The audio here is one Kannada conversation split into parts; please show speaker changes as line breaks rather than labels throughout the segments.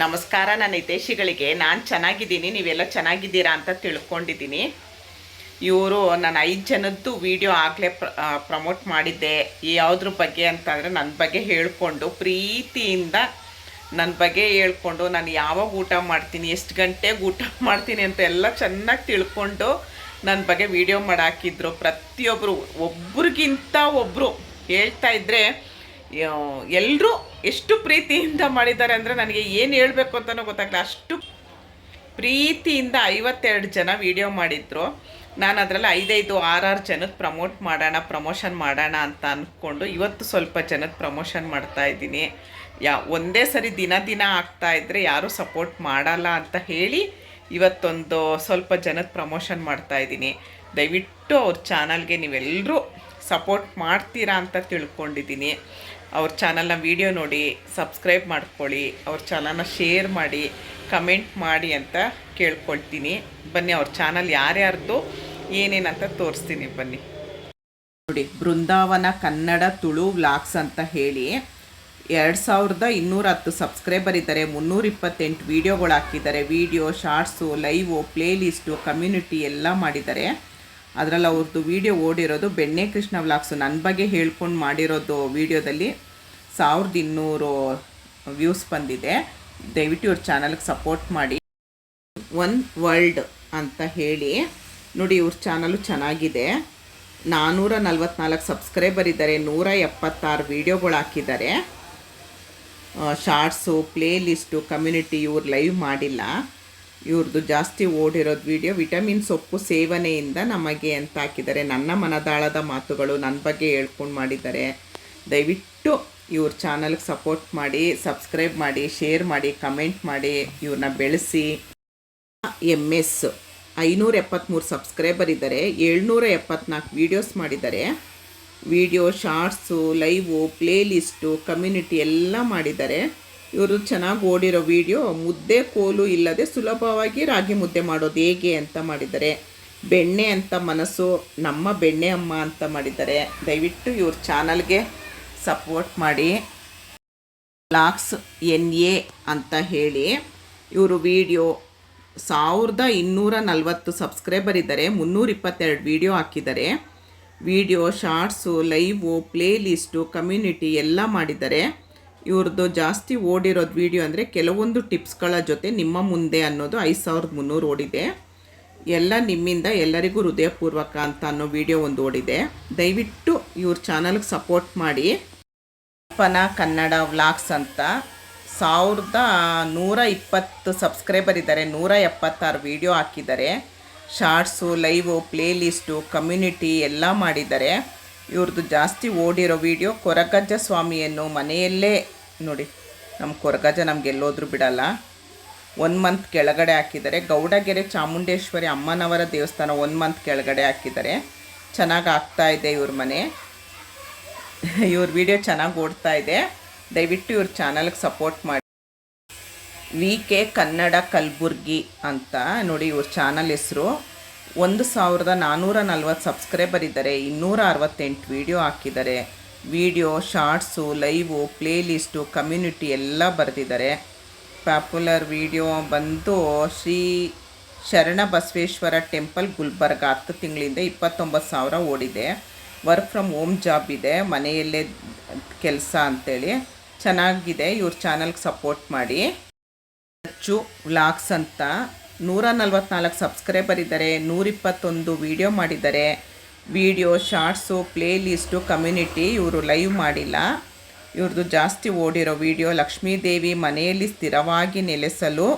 ನಮಸ್ಕಾರ, ನನ್ನ ಹಿತೈಷಿಗಳಿಗೆ. ನಾನು ಚೆನ್ನಾಗಿದ್ದೀನಿ, ನೀವೆಲ್ಲ ಚೆನ್ನಾಗಿದ್ದೀರಾ ಅಂತ ತಿಳ್ಕೊಂಡಿದ್ದೀನಿ. ಇವರು ನಾನು ಐದು ಜನದ್ದು ವಿಡಿಯೋ ಆಗಲೇ ಪ್ರಮೋಟ್ ಮಾಡಿದ್ದೆ. ಯಾವುದ್ರ ಬಗ್ಗೆ ಅಂತಂದರೆ ನನ್ನ ಬಗ್ಗೆ ಹೇಳಿಕೊಂಡು, ಪ್ರೀತಿಯಿಂದ ನನ್ನ ಬಗ್ಗೆ ಹೇಳ್ಕೊಂಡು, ನಾನು ಯಾವಾಗ ಊಟ ಮಾಡ್ತೀನಿ, ಎಷ್ಟು ಗಂಟೆಗೆ ಊಟ ಮಾಡ್ತೀನಿ ಅಂತ ಎಲ್ಲ ಚೆನ್ನಾಗಿ ತಿಳ್ಕೊಂಡು ನನ್ನ ಬಗ್ಗೆ ವಿಡಿಯೋ ಮಾಡಾಕಿದ್ರು. ಪ್ರತಿಯೊಬ್ಬರು ಒಬ್ರಿಗಿಂತ ಒಬ್ಬರು ಹೇಳ್ತಾ ಇದ್ದರೆ ಎಲ್ಲರೂ ಎಷ್ಟು ಪ್ರೀತಿಯಿಂದ ಮಾಡಿದ್ದಾರೆ ಅಂದರೆ ನನಗೆ ಏನು ಹೇಳಬೇಕು ಅಂತಲೂ ಗೊತ್ತಾಗಲ್ಲ ಅಷ್ಟು ಪ್ರೀತಿಯಿಂದ ಐವತ್ತೆರಡು ಜನ ವಿಡಿಯೋ ಮಾಡಿದ್ರು. ನಾನು ಅದರಲ್ಲಿ ಐದೈದು, ಆರಾರು ಜನಕ್ಕೆ ಪ್ರಮೋಟ್ ಮಾಡೋಣ ಪ್ರಮೋಷನ್ ಮಾಡೋಣ ಅಂತ ಅಂದ್ಕೊಂಡು ಇವತ್ತು ಸ್ವಲ್ಪ ಜನಕ್ಕೆ ಪ್ರಮೋಷನ್ ಮಾಡ್ತಾ ಇದ್ದೀನಿ. ಯಾ, ಒಂದೇ ಸರಿ ದಿನ ದಿನ ಆಗ್ತಾ ಇದ್ದರೆ ಯಾರೂ ಸಪೋರ್ಟ್ ಮಾಡಲ್ಲ ಅಂತ ಹೇಳಿ ಇವತ್ತೊಂದು ಸ್ವಲ್ಪ ಜನಕ್ಕೆ ಪ್ರಮೋಷನ್ ಮಾಡ್ತಾ ಇದ್ದೀನಿ. ದಯವಿಟ್ಟು ಅವ್ರ ಚಾನಲ್ಗೆ ನೀವೆಲ್ಲರೂ ಸಪೋರ್ಟ್ ಮಾಡ್ತೀರಾ ಅಂತ ತಿಳ್ಕೊಂಡಿದ್ದೀನಿ. ಅವ್ರ ಚಾನಲ್ನ ವೀಡಿಯೋ ನೋಡಿ, ಸಬ್ಸ್ಕ್ರೈಬ್ ಮಾಡ್ಕೊಳ್ಳಿ, ಅವ್ರ ಚಾನಲ್ನ ಶೇರ್ ಮಾಡಿ, ಕಮೆಂಟ್ ಮಾಡಿ ಅಂತ ಕೇಳ್ಕೊಳ್ತೀನಿ. ಬನ್ನಿ, ಅವ್ರ ಚಾನಲ್ ಯಾರ್ಯಾರ್ದು, ಏನೇನಂತ ತೋರಿಸ್ತೀನಿ ಬನ್ನಿ. ನೋಡಿ, ಬೃಂದಾವನ ಕನ್ನಡ ತುಳು ವ್ಲಾಗ್ಸ್ ಅಂತ ಹೇಳಿ, ಎರಡು ಸಾವಿರದ ಇನ್ನೂರ ಹತ್ತು ಸಬ್ಸ್ಕ್ರೈಬರ್ ಇದ್ದಾರೆ, ಮುನ್ನೂರ ಇಪ್ಪತ್ತೆಂಟು ವೀಡಿಯೋಗಳು ಹಾಕಿದ್ದಾರೆ, video, shorts, live, playlist, community ಎಲ್ಲ ಮಾಡಿದ್ದಾರೆ. ಅದರಲ್ಲಿ ಅವ್ರದ್ದು ವೀಡಿಯೋ ಓಡಿರೋದು ಬೆಣ್ಣೆ ಕೃಷ್ಣ ವ್ಲಾಗ್ಸು ನನ್ನ ಬಗ್ಗೆ ಹೇಳ್ಕೊಂಡು ಮಾಡಿರೋದು ವೀಡಿಯೋದಲ್ಲಿ ಸಾವಿರದ ಇನ್ನೂರು ವ್ಯೂಸ್ ಬಂದಿದೆ. ದಯವಿಟ್ಟು ಇವ್ರ ಚಾನಲ್ಗೆ ಸಪೋರ್ಟ್ ಮಾಡಿ. ಒನ್ ವರ್ಲ್ಡ್ ಅಂತ ಹೇಳಿ. ನೋಡಿ, ಇವ್ರ ಚಾನಲು ಚೆನ್ನಾಗಿದೆ. ನಾನ್ನೂರ ನಲ್ವತ್ನಾಲ್ಕು ಸಬ್ಸ್ಕ್ರೈಬರ್ ಇದ್ದಾರೆ. ನೂರ ಎಪ್ಪತ್ತಾರು ವೀಡಿಯೋಗಳು ಹಾಕಿದ್ದಾರೆ. ಶಾರ್ಟ್ಸು ಪ್ಲೇ ಲಿಸ್ಟು ಕಮ್ಯುನಿಟಿ ಇವ್ರು ಲೈವ್ ಮಾಡಿಲ್ಲ. ಇವ್ರದ್ದು ಜಾಸ್ತಿ ಓಡಿರೋದು ವಿಡಿಯೋ ವಿಟಮಿನ್ ಸೊಪ್ಪು ಸೇವನೆಯಿಂದ ನಮಗೆ ಅಂತ ಹಾಕಿದ್ದಾರೆ. ನನ್ನ ಮನದಾಳದ ಮಾತುಗಳು ನನ್ನ ಬಗ್ಗೆ ಹೇಳ್ಕೊಂಡು ಮಾಡಿದ್ದಾರೆ. ದಯವಿಟ್ಟು ಇವ್ರ ಚಾನಲ್ಗೆ ಸಪೋರ್ಟ್ ಮಾಡಿ ಸಬ್ಸ್ಕ್ರೈಬ್ ಮಾಡಿ ಶೇರ್ ಮಾಡಿ ಕಮೆಂಟ್ ಮಾಡಿ ಇವ್ರನ್ನ ಬೆಳೆಸಿ. ಎಂ ಎಸ್ ಐನೂರ ಎಪ್ಪತ್ತ್ಮೂರು ಸಬ್ಸ್ಕ್ರೈಬರ್ ಇದ್ದಾರೆ. ಏಳ್ನೂರ ಎಪ್ಪತ್ನಾಲ್ಕು ವೀಡಿಯೋಸ್ ಮಾಡಿದ್ದಾರೆ. Video shorts live playlist community ಎಲ್ಲ ಮಾಡಿದ್ದಾರೆ. ಇವರು ಚೆನ್ನಾಗಿ ಓಡಿರೋ ವಿಡಿಯೋ, ಮುದ್ದೆ ಕೋಲು ಇಲ್ಲದೆ ಸುಲಭವಾಗಿ ರಾಗಿ ಮುದ್ದೆ ಮಾಡೋದು ಹೇಗೆ ಅಂತ ಮಾಡಿದ್ದಾರೆ. ಬೆಣ್ಣೆ ಅಂತ ಮನಸ್ಸು, ನಮ್ಮ ಬೆಣ್ಣೆ ಅಮ್ಮ ಅಂತ ಮಾಡಿದ್ದಾರೆ. ದಯವಿಟ್ಟು ಇವ್ರ ಚಾನಲ್ಗೆ ಸಪೋರ್ಟ್ ಮಾಡಿ. ಲಾಕ್ಸ್ ಎನ್ ಎ ಅಂತ ಹೇಳಿ, ಇವರು ವಿಡಿಯೋ ಸಾವಿರದ ಇನ್ನೂರ ನಲವತ್ತು ಸಬ್ಸ್ಕ್ರೈಬರ್ ಇದ್ದಾರೆ, ಮುನ್ನೂರ ಇಪ್ಪತ್ತೆರಡು ವೀಡಿಯೋ ಹಾಕಿದ್ದಾರೆ. Video, shorts, live playlist community ಎಲ್ಲ ಮಾಡಿದ್ದಾರೆ. ಇವ್ರದ್ದು ಜಾಸ್ತಿ ಓಡಿರೋದು ವಿಡಿಯೋ ಅಂದರೆ ಕೆಲವೊಂದು ಟಿಪ್ಸ್ಗಳ ಜೊತೆ ನಿಮ್ಮ ಮುಂದೆ ಅನ್ನೋದು ಐದು ಸಾವಿರದ ಮುನ್ನೂರು ಓಡಿದೆ. ಎಲ್ಲ ನಿಮ್ಮಿಂದ ಎಲ್ಲರಿಗೂ ಹೃದಯಪೂರ್ವಕ ಅಂತ ಅನ್ನೋ ವಿಡಿಯೋ ಒಂದು ಓಡಿದೆ. ದಯವಿಟ್ಟು ಇವ್ರ ಚಾನಲ್ಗೆ ಸಪೋರ್ಟ್ ಮಾಡಿ. ಪನ ಕನ್ನಡ ವ್ಲಾಗ್ಸ್ ಅಂತ ಸಾವಿರದ ನೂರ ಇಪ್ಪತ್ತು ಸಬ್ಸ್ಕ್ರೈಬರ್ ಇದ್ದಾರೆ, ನೂರ ಎಪ್ಪತ್ತಾರು ವೀಡಿಯೋ ಹಾಕಿದ್ದಾರೆ. ಶಾರ್ಟ್ಸು, ಲೈವು, ಪ್ಲೇಲಿಸ್ಟು, ಕಮ್ಯುನಿಟಿ ಎಲ್ಲ ಮಾಡಿದ್ದಾರೆ. ಇವ್ರದ್ದು ಜಾಸ್ತಿ ಓಡಿರೋ ವಿಡಿಯೋ ಕೊರಗಜ್ಜ ಸ್ವಾಮಿಯನ್ನು ಮನೆಯಲ್ಲೇ ನೋಡಿ ನಮ್ಮ ಕೊರಗಜ ನಮ್ಗೆ ಎಲ್ಲೋದ್ರೂ ಬಿಡಲ್ಲ. ಒನ್ ಮಂತ್ ಕೆಳಗಡೆ ಹಾಕಿದ್ದಾರೆ. ಗೌಡಗೆರೆ ಚಾಮುಂಡೇಶ್ವರಿ ಅಮ್ಮನವರ ದೇವಸ್ಥಾನ ಒನ್ ಮಂತ್ ಕೆಳಗಡೆ ಹಾಕಿದ್ದಾರೆ. ಚೆನ್ನಾಗಿ ಆಗ್ತಾ ಇದೆ ಇವ್ರ ಮನೆ. ಇವ್ರ ವಿಡಿಯೋ ಚೆನ್ನಾಗಿ ಓಡ್ತಾ ಇದೆ. ದಯವಿಟ್ಟು ಇವ್ರ ಚಾನಲ್ಗೆ ಸಪೋರ್ಟ್ ಮಾಡಿ. ವಿ ಕೆ ಕನ್ನಡ ಕಲಬುರ್ಗಿ ಅಂತ ನೋಡಿ ಇವ್ರ ಚಾನಲ್ ಹೆಸರು. ಒಂದು ಸಾವಿರದ ನಾನ್ನೂರ ನಲ್ವತ್ತು ಸಬ್ಸ್ಕ್ರೈಬರ್ ಇದ್ದಾರೆ. ಇನ್ನೂರ ಅರವತ್ತೆಂಟು ವೀಡಿಯೋ ಹಾಕಿದ್ದಾರೆ. Video, shorts, live, playlist, community ಎಲ್ಲ ಬರೆದಿದ್ದಾರೆ. ಪಾಪ್ಯುಲರ್ ವಿಡಿಯೋ ಬಂದು ಶ್ರೀ ಶರಣ ಬಸವೇಶ್ವರ ಟೆಂಪಲ್, ಗುಲ್ಬರ್ಗ. ಹತ್ತು ತಿಂಗಳಿಂದ ಇಪ್ಪತ್ತೊಂಬತ್ತು ಸಾವಿರ ಓಡಿದೆ. ವರ್ಕ್ ಫ್ರಮ್ ಹೋಮ್ ಜಾಬ್ ಇದೆ. ಮನೆಯಲ್ಲೇ ಕೆಲಸ ಅಂಥೇಳಿ ಚೆನ್ನಾಗಿದೆ. ಇವ್ರ ಚಾನಲ್ಗೆ ಸಪೋರ್ಟ್ ಮಾಡಿ. ಅಚ್ಚು ವ್ಲಾಗ್ಸ್ ಅಂತ. ನೂರ ನಲ್ವತ್ನಾಲ್ಕು ಸಬ್ಸ್ಕ್ರೈಬರ್ ಇದ್ದಾರೆ. ನೂರಿಪ್ಪತ್ತೊಂದು ವೀಡಿಯೋ ಮಾಡಿದ್ದಾರೆ. Video shorts playlist community ಇವರು ಲೈವ್ ಮಾಡಿಲ್ಲ. ಇವ್ರದ್ದು ಜಾಸ್ತಿ ಓಡಿರೋ ವಿಡಿಯೋ ಲಕ್ಷ್ಮೀದೇವಿ ಮನೆಯಲ್ಲಿ ಸ್ಥಿರವಾಗಿ ನೆಲೆಸಲು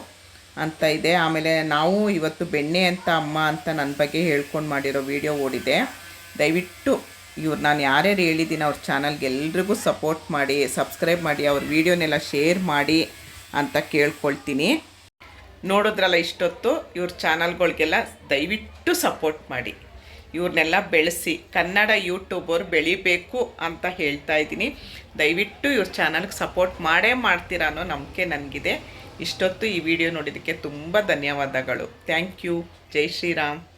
ಅಂತ ಇದೆ. ಆಮೇಲೆ ನಾವು ಇವತ್ತು ಬೆಣ್ಣೆ ಅಂತ ಅಮ್ಮ ಅಂತ ನನ್ನ ಬಗ್ಗೆ ಹೇಳ್ಕೊಂಡು ಮಾಡಿರೋ ವಿಡಿಯೋ ಓಡಿದೆ. ದಯವಿಟ್ಟು ಇವ್ರು, ನಾನು ಯಾರ್ಯಾರು ಹೇಳಿದ್ದೀನಿ ಅವ್ರ ಚಾನಲ್ಗೆ ಎಲ್ರಿಗೂ ಸಪೋರ್ಟ್ ಮಾಡಿ ಸಬ್ಸ್ಕ್ರೈಬ್ ಮಾಡಿ, ಅವ್ರ ವೀಡಿಯೋನೆಲ್ಲ ಶೇರ್ ಮಾಡಿ ಅಂತ ಕೇಳ್ಕೊಳ್ತೀನಿ. ನೋಡಿದ್ರಲ್ಲ ಇಷ್ಟೊತ್ತು ಇವ್ರ ಚಾನಲ್ಗಳಿಗೆಲ್ಲ ದಯವಿಟ್ಟು ಸಪೋರ್ಟ್ ಮಾಡಿ. ಇವ್ರನ್ನೆಲ್ಲ ಬೆಳೆಸಿ, ಕನ್ನಡ ಯೂಟ್ಯೂಬರ್ ಬೆಳಿಬೇಕು ಅಂತ ಹೇಳ್ತಾ ಇದ್ದೀನಿ. ದಯವಿಟ್ಟು ಇವ್ರ ಚಾನಲ್ಗೆ ಸಪೋರ್ಟ್ ಮಾಡೇ ಮಾಡ್ತೀರಾ ಅನ್ನೋ ನಂಬಿಕೆ ನನಗಿದೆ. ಇಷ್ಟೊತ್ತು ಈ ವಿಡಿಯೋ ನೋಡಿದ್ದಕ್ಕೆ ತುಂಬ ಧನ್ಯವಾದಗಳು. Thank you. ಜೈ ಶ್ರೀರಾಮ್.